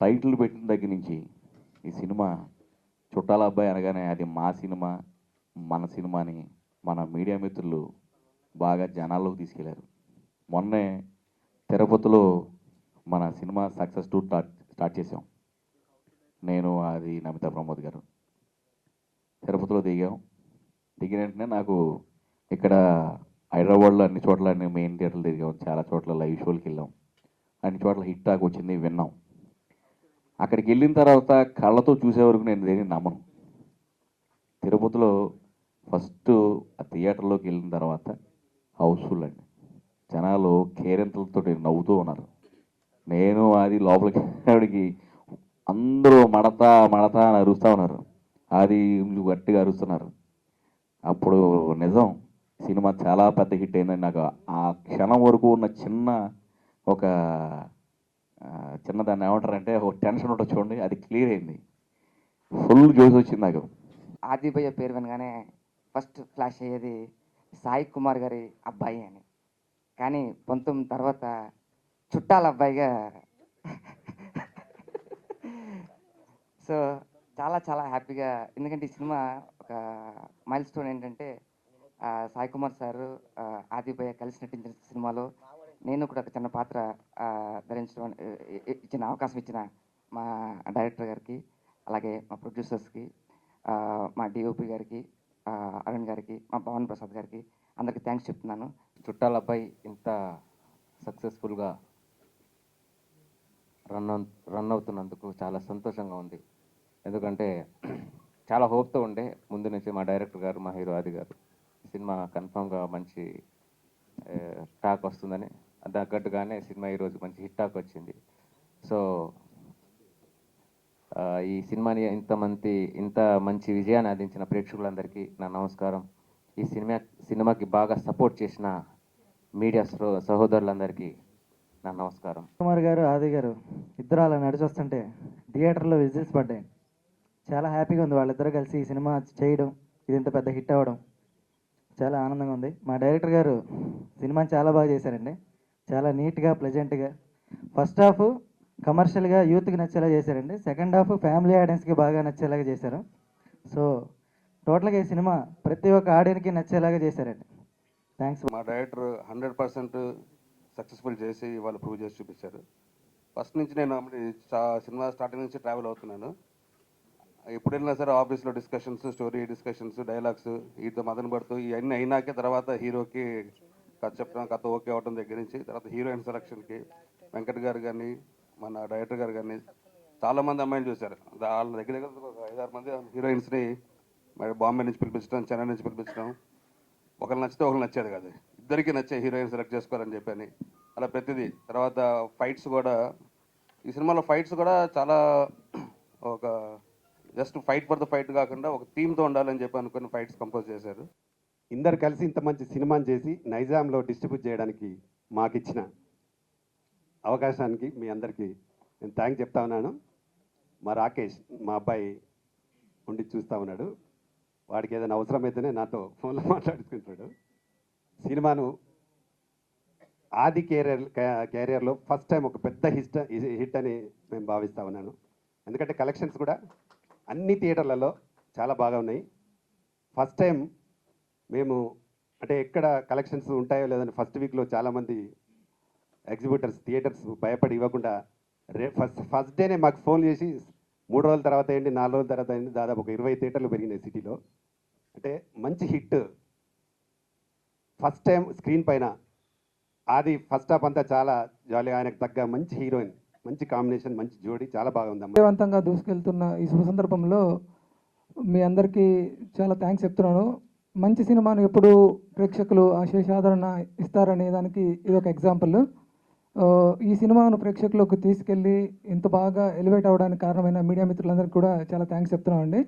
Title పెట్టిన దగ్గర నుంచి ఈ సినిమా చుట్టాల అబ్బాయి అనగానే అది మా సినిమా మన సినిమా అని మన మీడియా మిత్రులు బాగా జనాల్లోకి తీసుకెళ్ళారు. మొన్నే తిరుపతిలో మన cinema success tour start start చేసాం నేను అది నమితా ప్రమోద్ గారు. తిరుపతిలో దిగాం. దిగిన వెంటనే నాకు ఇక్కడ హైదరాబాద్లో అన్ని చోట్ల అన్ని మెయిన్ థియేటర్లు తిరిగాం. చాలా చోట్ల లైవ్ షోలకి వెళ్ళాం. అన్ని చోట్ల హిట్ టాక్ వచ్చింది విన్నాం. అక్కడికి వెళ్ళిన తర్వాత కళ్ళతో చూసే వరకు నేను దేని నమ్మను. తిరుపతిలో ఫస్ట్ ఆ థియేటర్లోకి వెళ్ళిన తర్వాత హౌస్ఫుల్ అండి. జనాలు కేరింతలతో నవ్వుతూ ఉన్నారు. నేను అది లోపలికి ఆవిడకి అందరూ మడతా మడతా అని అరుస్తూ ఉన్నారు. అది గట్టిగా అరుస్తున్నారు. అప్పుడు నిజం సినిమా చాలా పెద్ద హిట్ అయిందని నాకు ఆ క్షణం వరకు ఉన్న చిన్న ఒక చిన్నదాన్ని ఏమంటారంటే ఒక టెన్షన్ ఉంటుంది చూడండి అది క్లియర్ అయింది. ఫుల్ జోస్ వచ్చింది నాకు. ఆదిభయ్య పేరు వినగానే ఫస్ట్ ఫ్లాష్ అయ్యేది సాయి కుమార్ గారి అబ్బాయి అని. కానీ పంతొమ్మిది తర్వాత చుట్టాల అబ్బాయిగా సో చాలా చాలా హ్యాపీగా ఎందుకంటే ఈ సినిమా ఒక మైల్ స్టోన్ ఏంటంటే సాయి కుమార్ సారు ఆ, ఆదిభయ్య కలిసి నటించిన సినిమాలో నేను కూడా ఒక చిన్న పాత్ర ధరించడం ఇచ్చిన అవకాశం ఇచ్చిన మా డైరెక్టర్ గారికి అలాగే మా ప్రొడ్యూసర్స్కి మా డిఓపి గారికి అరుణ్ గారికి మా పవన్ ప్రసాద్ గారికి అందరికీ థ్యాంక్స్ చెప్తున్నాను. చుట్టాల అబ్బాయి ఇంత సక్సెస్ఫుల్గా రన్ రన్ అవుతున్నందుకు చాలా సంతోషంగా ఉంది. ఎందుకంటే చాలా హోప్తో ఉండే ముందు నుంచి మా డైరెక్టర్ గారు మా హీరో ఆది గారు. సినిమా కన్ఫామ్గా మంచి టాక్ వస్తుందని తగ్గట్టుగానే సినిమా ఈరోజు మంచి హిట్ టాక్ వచ్చింది. సో ఈ సినిమాని ఇంతమంది ఇంత మంచి విజయాన్ని అందించిన ప్రేక్షకులందరికీ నా నమస్కారం. ఈ సినిమా సినిమాకి బాగా సపోర్ట్ చేసిన మీడియా సహోదరులందరికీ నా నమస్కారం. కుమార్ గారు ఆది గారు ఇద్దరు అలా నడిచి వస్తుంటే థియేటర్లో విజిల్స్ పడ్డాయి. చాలా హ్యాపీగా ఉంది వాళ్ళిద్దరూ కలిసి ఈ సినిమా చేయడం. ఇది ఇంత పెద్ద హిట్ అవ్వడం. చాలా ఆనందంగా ఉంది. మా డైరెక్టర్ గారు సినిమాని చాలా బాగా చేశారండి. చాలా నీట్గా ప్లెజెంట్గా ఫస్ట్ హాఫ్ కమర్షియల్గా యూత్కి నచ్చేలా చేశారండి. సెకండ్ హాఫ్ ఫ్యామిలీ ఆడియన్స్కి బాగా నచ్చేలాగా చేశారు. సో టోటల్గా ఈ సినిమా ప్రతి ఒక్క ఆడియన్కి నచ్చేలాగా చేశారండి. థ్యాంక్స్ మా డైరెక్టర్ హండ్రెడ్ పర్సెంట్ సక్సెస్ఫుల్ చేసి వాళ్ళు ప్రూవ్ చేసి చూపించారు. ఫస్ట్ నుంచి నేను సినిమా స్టార్టింగ్ నుంచి ట్రావెల్ అవుతున్నాను. ఎప్పుడు వెళ్ళినా సరే ఆఫీస్లో డిస్కషన్స్ స్టోరీ డిస్కషన్స్ డైలాగ్స్ వీటితో మదన పడుతూ ఇవన్నీ అయినాకే తర్వాత హీరోకి కథ చెప్పడం కథ ఓకే అవడం దగ్గర నుంచి తర్వాత హీరోయిన్ సెలక్షన్కి వెంకట్ గారు కానీ మన డైరెక్టర్ గారు కానీ చాలామంది అమ్మాయిలు చూశారు. వాళ్ళ దగ్గర దగ్గర ఒక ఐదారు మంది హీరోయిన్స్ని మరి బాంబే నుంచి పిలిపించడం చెన్నై నుంచి పిలిపించడం ఒకరు నచ్చితే ఒకరు నచ్చేది కాదు. ఇద్దరికి నచ్చే హీరోయిన్ సెలెక్ట్ చేసుకోవాలని చెప్పని అలా ప్రతిదీ. తర్వాత ఫైట్స్ కూడా ఈ సినిమాలో ఫైట్స్ కూడా చాలా ఒక just fight for the fight కాకుండా ఒక థీమ్తో ఉండాలని చెప్పి అనుకుని ఫైట్స్ కంపోజ్ చేశారు. ఇందరు కలిసి ఇంత మంచి సినిమాని చేసి నైజాంలో డిస్ట్రిబ్యూట్ చేయడానికి మాకు ఇచ్చిన అవకాశానికి మీ అందరికీ నేను థ్యాంక్ చెప్తా ఉన్నాను. మా రాకేష్ మా అబ్బాయి ఉండి చూస్తూ ఉన్నాడు. వాడికి ఏదైనా అవసరమైతేనే నాతో ఫోన్లో మాట్లాడుకుంటాడు. సినిమాను ఆది కెరియర్ కెరియర్లో ఫస్ట్ టైం ఒక పెద్ద హిట్ హిట్ అని మేము భావిస్తా ఉన్నాను. ఎందుకంటే కలెక్షన్స్ కూడా అన్ని థియేటర్లలో చాలా బాగా ఉన్నాయి. ఫస్ట్ టైం మేము అంటే ఎక్కడ కలెక్షన్స్ ఉంటాయో లేదని ఫస్ట్ వీక్లో చాలామంది ఎగ్జిబిటర్స్ థియేటర్స్ భయపడి ఇవ్వకుండా రే ఫస్ట్ ఫస్ట్ డేనే మాకు ఫోన్ చేసి మూడు రోజుల తర్వాత ఏంటి నాలుగు రోజుల తర్వాత ఏంటి దాదాపు ఒక ఇరవై థియేటర్లు పెరిగినాయి సిటీలో అంటే మంచి హిట్ ఫస్ట్ టైం స్క్రీన్ పైన ఆది ఫస్ట్ హాఫ్ అంతా చాలా జాలీగా ఆయనకు తగ్గ మంచి హీరోయిన్ మంచి కాంబినేషన్ మంచి జోడి చాలా బాగా ఉంది విజయవంతంగా దూసుకెళ్తున్న ఈ శుభ సందర్భంలో మీ అందరికీ చాలా థ్యాంక్స్ చెప్తున్నాను. మంచి సినిమాను ఎప్పుడు ప్రేక్షకులు ఆశేషాదరణ ఆదరణ ఇస్తారనే దానికి ఇది ఒక ఎగ్జాంపుల్ ఈ సినిమాను ప్రేక్షకులకు తీసుకెళ్ళి ఇంత బాగా ఎలివేట్ అవ్వడానికి కారణమైన మీడియా మిత్రులందరికీ కూడా చాలా థ్యాంక్స్ చెప్తున్నామండి.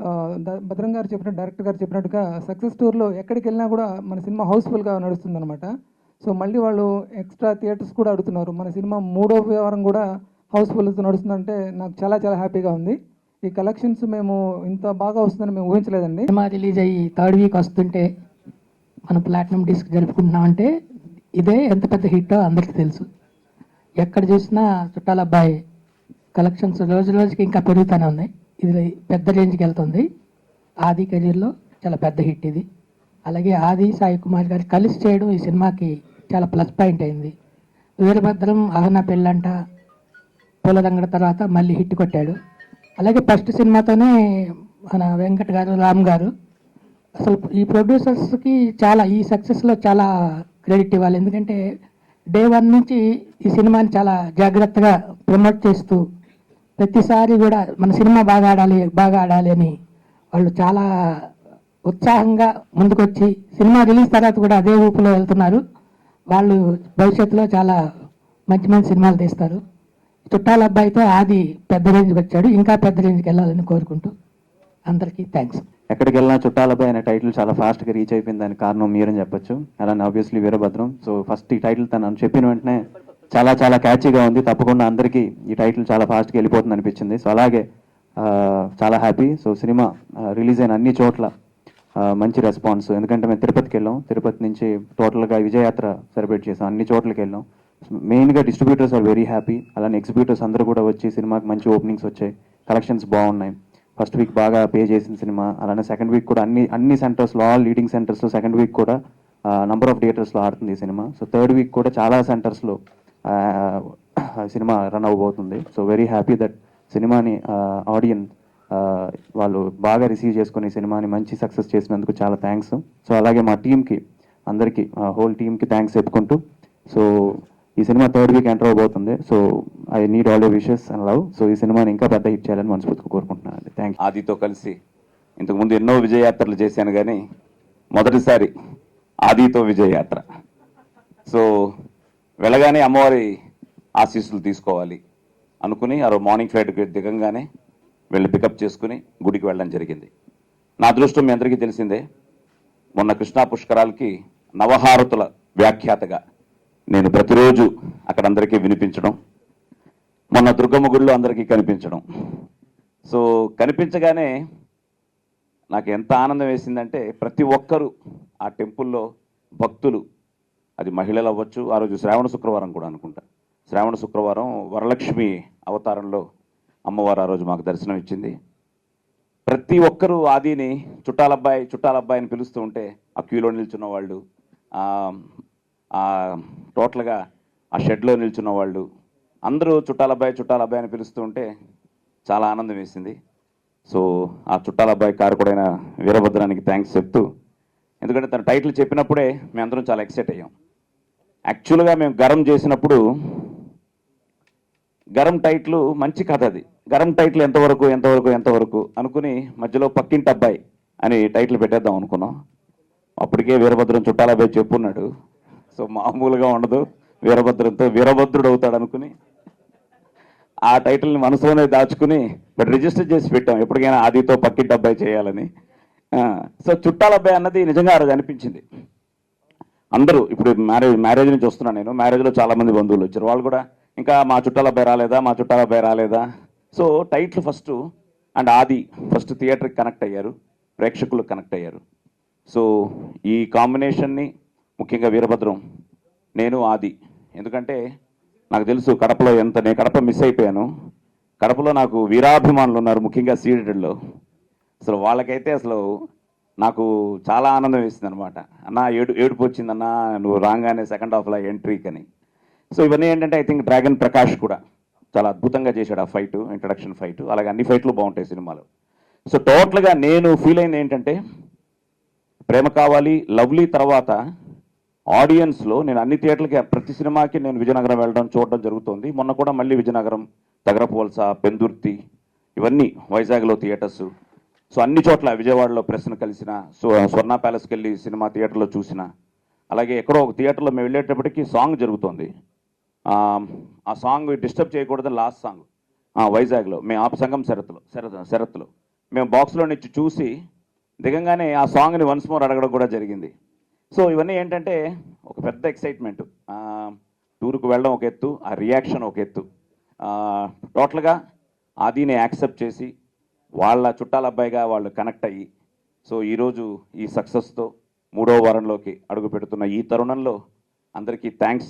ఆ, భద్రం గారు చెప్పినట్టు డైరెక్టర్ గారు చెప్పినట్టుగా సక్సెస్ టూర్లో ఎక్కడికి వెళ్ళినా కూడా మన సినిమా హౌస్ఫుల్గా నడుస్తుందన్నమాట. సో మళ్ళీ వాళ్ళు ఎక్స్ట్రా థియేటర్స్ కూడా అడుగుతున్నారు. మన సినిమా మూడో వారం కూడా హౌస్ఫుల్తో నడుస్తుందంటే నాకు చాలా చాలా హ్యాపీగా ఉంది. ఈ కలెక్షన్స్ మేము ఇంత బాగా వస్తుందని మేము ఊహించలేదండి. సినిమా రిలీజ్ అయ్యి థర్డ్ వీక్ వస్తుంటే మనం ప్లాటినం డిస్క్ జరుపుకుంటున్నామంటే ఇదే ఎంత పెద్ద హిట్టో అందరికీ తెలుసు. ఎక్కడ చూసినా చుట్టాల అబ్బాయి కలెక్షన్స్ రోజు రోజుకి ఇంకా పెరుగుతూనే ఉన్నాయి. ఇది పెద్ద రేంజ్కి వెళ్తుంది. ఆది కెరీర్లో చాలా పెద్ద హిట్ ఇది. అలాగే ఆది సాయి కుమార్ గారు కలిసి చేయడం ఈ సినిమాకి చాలా ప్లస్ పాయింట్ అయింది. వీరభద్రం అహనా పెళ్ళంట పూలదంగడ తర్వాత మళ్ళీ హిట్ కొట్టాడు. అలాగే ఫస్ట్ సినిమాతోనే మన వెంకట్ గారు రామ్ గారు. అసలు ఈ ప్రొడ్యూసర్స్కి చాలా ఈ సక్సెస్లో చాలా క్రెడిట్ ఇవ్వాలి. ఎందుకంటే డే వన్ నుంచి ఈ సినిమాని చాలా జాగ్రత్తగా ప్రమోట్ చేస్తూ ప్రతిసారి కూడా మన సినిమా బాగా ఆడాలి బాగా ఆడాలి అని వాళ్ళు చాలా ఉత్సాహంగా ముందుకొచ్చి సినిమా రిలీజ్ తర్వాత కూడా అదే ఊపులో వెళ్తున్నారు. వాళ్ళు భవిష్యత్తులో చాలా మంచి మంచి సినిమాలు తీస్తారు. చుట్టాల అబ్బాయితో ఆది పెద్ద రేంజ్కి వచ్చాడు. ఇంకా పెద్ద రేంజ్కి వెళ్ళాలని కోరుకుంటూ అందరికీ థ్యాంక్స్ ఎక్కడికి వెళ్ళినా చుట్టాలపై అనే టైటిల్ చాలా ఫాస్ట్గా రీచ్ అయిపోయింది. దానికి కారణం మీరని చెప్పొచ్చు. అలానే ఆబ్వియస్లీ వీరభద్రం. సో ఫస్ట్ ఈ టైటిల్ తను చెప్పిన వెంటనే చాలా చాలా క్యాచీగా ఉంది. తప్పకుండా అందరికీ ఈ టైటిల్ చాలా ఫాస్ట్గా వెళ్ళిపోతుంది అనిపించింది. సో అలాగే చాలా హ్యాపీ సో సినిమా రిలీజ్ అయిన అన్ని చోట్ల మంచి రెస్పాన్స్ ఎందుకంటే మేము తిరుపతికి వెళ్ళాం. తిరుపతి నుంచి టోటల్గా విజయయాత్ర సెలబ్రేట్ చేసాం. అన్ని చోట్లకి వెళ్ళాం. మెయిన్గా డిస్ట్రిబ్యూటర్స్ ఆర్ వెరీ హ్యాపీ అలానే ఎగ్జిబ్యూటర్స్ అందరూ కూడా వచ్చి సినిమాకి మంచి ఓపెనింగ్స్ వచ్చాయి. కలెక్షన్స్ బాగున్నాయి. ఫస్ట్ వీక్ బాగా పే చేసిన సినిమా. అలానే సెకండ్ వీక్ కూడా అన్ని అన్ని సెంటర్స్లో ఆల్ లీడింగ్ సెంటర్స్లో సెకండ్ వీక్ కూడా నంబర్ ఆఫ్ థియేటర్స్లో ఆడుతుంది ఈ సినిమా. సో థర్డ్ వీక్ కూడా చాలా సెంటర్స్లో సినిమా రన్ అవ్వబోతుంది. సో వెరీ హ్యాపీ దట్ సినిమాని ఆడియన్స్ వాళ్ళు బాగా రిసీవ్ చేసుకుని సినిమాని మంచి సక్సెస్ చేసినందుకు చాలా థ్యాంక్స్ సో అలాగే మా టీంకి అందరికీ హోల్ టీంకి థ్యాంక్స్ చెప్పుకుంటూ సో ఈ సినిమా థర్డ్ వీక్ ఎంటర్ అవబోతుంది. So I need all the wishes and love so ఈ సినిమాని ఇంకా పెద్ద హిట్ చేయాలని మనస్ఫూర్తిగా కోరుకుంటున్నాను థ్యాంక్ ఆదితో కలిసి ఇంతకుముందు ఎన్నో విజయయాత్రలు చేశాను కానీ మొదటిసారి ఆదితో విజయయాత్ర. సో వెళ్ళగానే అమ్మవారి ఆశీస్సులు తీసుకోవాలి అనుకుని ఆ మార్నింగ్ ఫ్లైట్కి దిగంగానే వెళ్ళి పికప్ చేసుకుని గుడికి వెళ్ళడం జరిగింది. నా అదృష్టం మీ అందరికీ తెలిసిందే మొన్న కృష్ణా పుష్కరాలకి నవహారతుల వ్యాఖ్యాతగా నేను ప్రతిరోజు అక్కడ అందరికీ వినిపించడం మొన్న దుర్గమ్మ గుడిలో అందరికీ కనిపించడం. సో కనిపించగానే నాకు ఎంత ఆనందం వేసిందంటే ప్రతి ఒక్కరూ ఆ టెంపుల్లో భక్తులు అది మహిళలు అవ్వచ్చు ఆ రోజు శ్రావణ శుక్రవారం కూడా అనుకుంటా. శ్రావణ శుక్రవారం వరలక్ష్మి అవతారంలో అమ్మవారు ఆ రోజు మాకు దర్శనం ఇచ్చింది. ప్రతి ఒక్కరూ ఆదిని చుట్టాలబ్బాయి చుట్టాలబ్బాయి అని పిలుస్తూ ఉంటే ఆ క్యూలో నిల్చున్న వాళ్ళు టోటల్గా ఆ షెడ్లో నిల్చున్న వాళ్ళు అందరూ చుట్టాలబ్బాయి చుట్టాలబ్బాయి అని పిలుస్తూ ఉంటే చాలా ఆనందం వేసింది. సో ఆ చుట్టాలబ్బాయి కారకుడైన వీరభద్రానికి థ్యాంక్స్ చెప్తూ ఎందుకంటే తన టైటిల్ చెప్పినప్పుడే మేమందరం చాలా ఎక్సైట్ అయ్యాం. యాక్చువల్గా మేము గరం చేసినప్పుడు గరం టైట్లు మంచి కథ అది. గరం టైట్లు ఎంతవరకు ఎంతవరకు ఎంతవరకు అనుకుని మధ్యలో పక్కింటి అబ్బాయి అని టైటిల్ పెట్టేద్దాం అనుకున్నాం. అప్పటికే వీరభద్రం చుట్టాలబ్బాయి చెప్పున్నాడు. సో మామూలుగా ఉండదు. వీరభద్రంతో వీరభద్రుడు అవుతాడు అనుకుని ఆ టైటిల్ని మనసులోనే దాచుకుని బట్ రిజిస్టర్ చేసి పెట్టాం. ఎప్పటికైనా ఆదితో పక్కింటి అబ్బాయి చేయాలని. సో చుట్టాల అబ్బాయి అన్నది నిజంగా ఆ రోజు అనిపించింది. అందరూ ఇప్పుడు మ్యారేజ్ మ్యారేజ్ నుంచి వస్తున్నాను నేను. మ్యారేజ్లో చాలామంది బంధువులు వచ్చారు. వాళ్ళు కూడా ఇంకా మా చుట్టాల అబ్బాయి రాలేదా? మా చుట్టాల అబ్బాయి రాలేదా? So title first and Aadi first థియేటర్కి కనెక్ట్ అయ్యారు. ప్రేక్షకులు కనెక్ట్ అయ్యారు. సో ఈ కాంబినేషన్ని ముఖ్యంగా వీరభద్రం. నేను ఆది. ఎందుకంటే నాకు తెలుసు కడపలో ఎంత నేను కడప మిస్ అయిపోయాను. కడపలో నాకు వీరాభిమానులు ఉన్నారు ముఖ్యంగా సీడెడ్లో అసలు వాళ్ళకైతే అసలు నాకు చాలా ఆనందం వేసింది అనమాట అన్న ఏడు ఏడుపు వచ్చిందన్న నువ్వు రాగానే సెకండ్ హాఫ్లో ఎంట్రీకి అని సో ఇవన్నీ ఏంటంటే ఐ థింక్ డ్రాగన్ ప్రకాష్ కూడా చాలా అద్భుతంగా చేశాడు ఆ ఫైట్ ఇంట్రడక్షన్ ఫైట్ అలాగే అన్ని ఫైట్లు బాగుంటాయి సినిమాలు. సో టోటల్గా నేను ఫీల్ అయింది ఏంటంటే ప్రేమ కావాలి లవ్లీ తర్వాత ఆడియన్స్లో నేను అన్ని థియేటర్లకి ప్రతి సినిమాకి నేను విజయనగరం వెళ్ళడం చూడడం జరుగుతుంది. మొన్న కూడా మళ్ళీ విజయనగరం తగరపోల్స పెందుర్తి ఇవన్నీ వైజాగ్లో థియేటర్స్. సో అన్ని చోట్ల విజయవాడలో ప్రెస్ను కలిసిన సో స్వర్ణ ప్యాలెస్కి వెళ్ళి సినిమా థియేటర్లో చూసిన అలాగే ఎక్కడో ఒక థియేటర్లో మేము వెళ్ళేటప్పటికి సాంగ్ జరుగుతుంది. ఆ, సాంగ్ డిస్టర్బ్ చేయకూడదు లాస్ట్ సాంగ్. వైజాగ్లో మేము ఆప సంఘం శరత్లో శరత్ శరత్లో. మేము బాక్స్లో నుంచి చూసి దిగంగానే ఆ సాంగ్ని వన్స్ మోర్ అడగడం కూడా జరిగింది. సో ఇవన్నీ ఏంటంటే ఒక పెద్ద ఎక్సైట్మెంట్ టూర్కు వెళ్ళడం ఒక ఎత్తు ఆ రియాక్షన్ ఒక ఎత్తు. టోటల్గా ఆదిని యాక్సెప్ట్ చేసి వాళ్ళ చుట్టాల అబ్బాయిగా వాళ్ళు కనెక్ట్ అయ్యి సో ఈరోజు ఈ సక్సెస్తో మూడో వారంలోకి అడుగు పెడుతున్న ఈ తరుణంలో అందరికీ థ్యాంక్స్